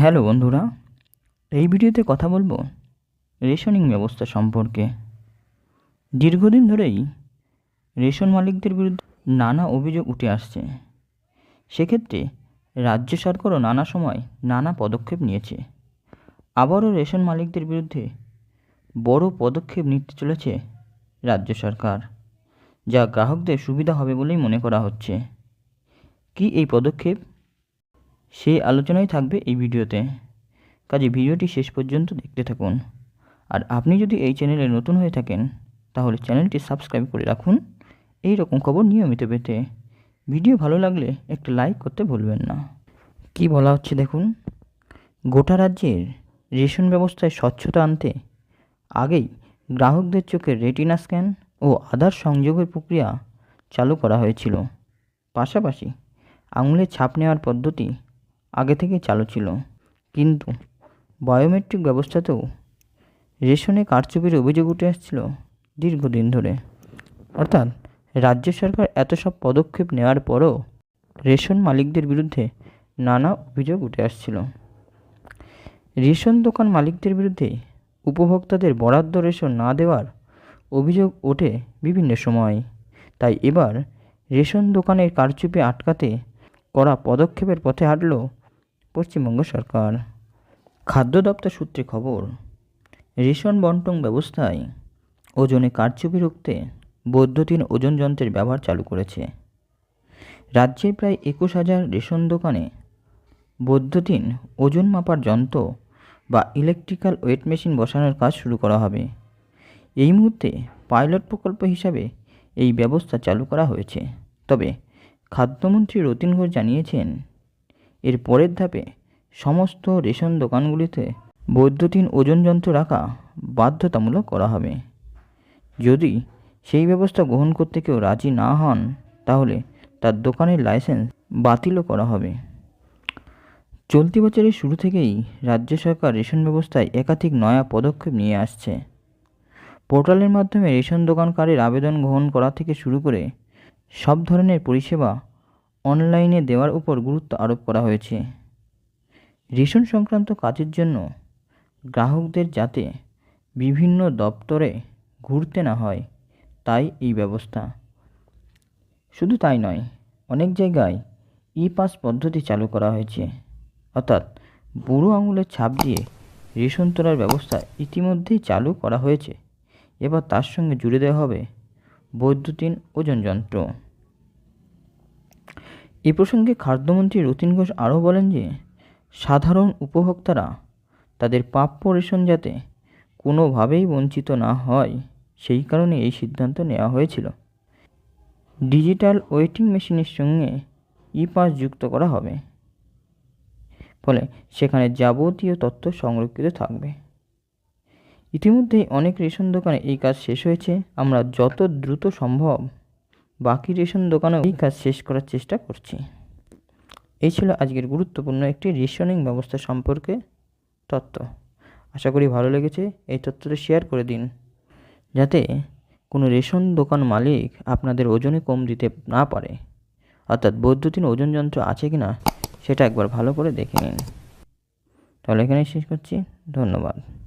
Hello বন্ধুরা, এই ভিডিওতে কথা বলব রেশনিং ব্যবস্থা সম্পর্কে। দীর্ঘদিন ধরেই রেশন মালিকদের বিরুদ্ধে নানা অভিযোগ উঠে আসছে। সেক্ষেত্রে রাজ্য সরকারও নানা সময় নানা পদক্ষেপ নিয়েছে। আবারও রেশন মালিকদের বিরুদ্ধে বড় পদক্ষেপ নিতে চলেছে রাজ্য সরকার, যা গ্রাহকদের সুবিধা হবে বলেই মনে করা হচ্ছে। কি এই পদক্ষেপ? সেই আলোচনাই থাকবে এই ভিডিওতে। কাজে ভিডিওটি শেষ পর্যন্ত দেখতে থাকুন। আর আপনি যদি এই চ্যানেলে নতুন হয়ে থাকেন, তাহলে চ্যানেলটি সাবস্ক্রাইব করে রাখুন। এই রকম খবর নিয়মিত পেতে। ভিডিও ভালো লাগলে একটা লাইক করতে ভুলবেন না। কি বলা হচ্ছে দেখুন? গোটা রাজ্যের রেশন ব্যবস্থায় স্বচ্ছতা আনতে আগেই গ্রাহকদের চোখে রেটিনা স্ক্যান ও আধার সংযোগের প্রক্রিয়া চালু করা হয়েছিল। পাশাপাশি আঙুলের ছাপ নেওয়ার পদ্ধতি আগে থেকে চালু ছিল। কিন্তু বায়োমেট্রিক ব্যবস্থাতেও রেশনে কারচুপির অভিযোগ উঠে আসছিল দীর্ঘদিন ধরে। অর্থাৎ রাজ্য সরকার এত সব পদক্ষেপ নেওয়ার পরও রেশন মালিকদের বিরুদ্ধে নানা অভিযোগ উঠে আসছিল। রেশন দোকান মালিকদের বিরুদ্ধে উপভোক্তাদের বরাদ্দ রেশন না দেওয়ার অভিযোগ ওঠে বিভিন্ন সময়। তাই এবার রেশন দোকানের কারচুপি আটকাতে করা পদক্ষেপের পথে হাঁটল পশ্চিমবঙ্গ সরকার। খাদ্য দপ্তর সূত্রে খবর, রেশন বন্টন ব্যবস্থায় ওজনে কারচুপি রুখতে বৈদ্যুতিন ওজন যন্ত্রের ব্যবহার চালু করেছে। রাজ্যের প্রায় একুশ হাজার রেশন দোকানে বৈদ্যুতিন ওজন মাপার যন্ত্র বা ইলেকট্রিক্যাল ওয়েট মেশিন বসানোর কাজ শুরু করা হবে। এই মুহূর্তে পাইলট প্রকল্প হিসাবে এই ব্যবস্থা চালু করা হয়েছে। তবে খাদ্যমন্ত্রী রতিন ঘোষ জানিয়েছেন এর পরের ধাপে সমস্ত রেশন দোকানগুলিতে বৈদ্যুতিন ওজন যন্ত্র রাখা বাধ্যতামূলক করা হবে। যদি সেই ব্যবস্থা গ্রহণ করতে কেউ রাজি না হন, তাহলে তার দোকানের লাইসেন্স বাতিলও করা হবে। চলতি বছরের শুরু থেকেই রাজ্য সরকার রেশন ব্যবস্থায় একাধিক নয়া পদক্ষেপ নিয়ে আসছে। পোর্টালের মাধ্যমে রেশন দোকানকারের আবেদন গ্রহণ করা থেকে শুরু করে সব ধরনের পরিষেবা অনলাইনে দেওয়ার উপর গুরুত্ব আরোপ করা হয়েছে। রেশন সংক্রান্ত কাজের জন্য গ্রাহকদের যাতে বিভিন্ন দপ্তরে ঘুরতে না হয়, তাই এই ব্যবস্থা। শুধু তাই নয়, অনেক জায়গায় ই পাস পদ্ধতি চালু করা হয়েছে। অর্থাৎ বুড়ো আঙুলের ছাপ দিয়ে রেশন তোলার ব্যবস্থা ইতিমধ্যেই চালু করা হয়েছে। এবার তার সঙ্গে জুড়ে দেওয়া হবে বৈদ্যুতিন ওজন যন্ত্র। এ প্রসঙ্গে খাদ্যমন্ত্রী রতিন ঘোষ আরও বলেন যে, সাধারণ উপভোক্তারা তাদের প্রাপ্য রেশন যাতে কোনোভাবেই বঞ্চিত না হয়, সেই কারণে এই সিদ্ধান্ত নেওয়া হয়েছিল। ডিজিটাল ওয়েটিং মেশিনের সঙ্গে ই পাস যুক্ত করা হবে। ফলে সেখানে যাবতীয় তথ্য সংরক্ষিত থাকবে। ইতিমধ্যেই অনেক রেশন দোকানে এই কাজ শেষ হয়েছে। আমরা যত দ্রুত সম্ভব বাকি রেশন দোকানেও এই কাজ শেষ করার চেষ্টা করছি। এই ছিল আজকের গুরুত্বপূর্ণ একটি রেশনিং ব্যবস্থা সম্পর্কে তথ্য। আশা করি ভালো লেগেছে, এই তথ্যটা শেয়ার করে দিন। যাতে কোনো রেশন দোকান মালিক আপনাদের ওজনে কম দিতে না পারে। অর্থাৎ বৈদ্যুতিন ওজন যন্ত্র আছে কি না সেটা একবার ভালো করে দেখে নিন। তাহলে এখানেই শেষ করছি। ধন্যবাদ।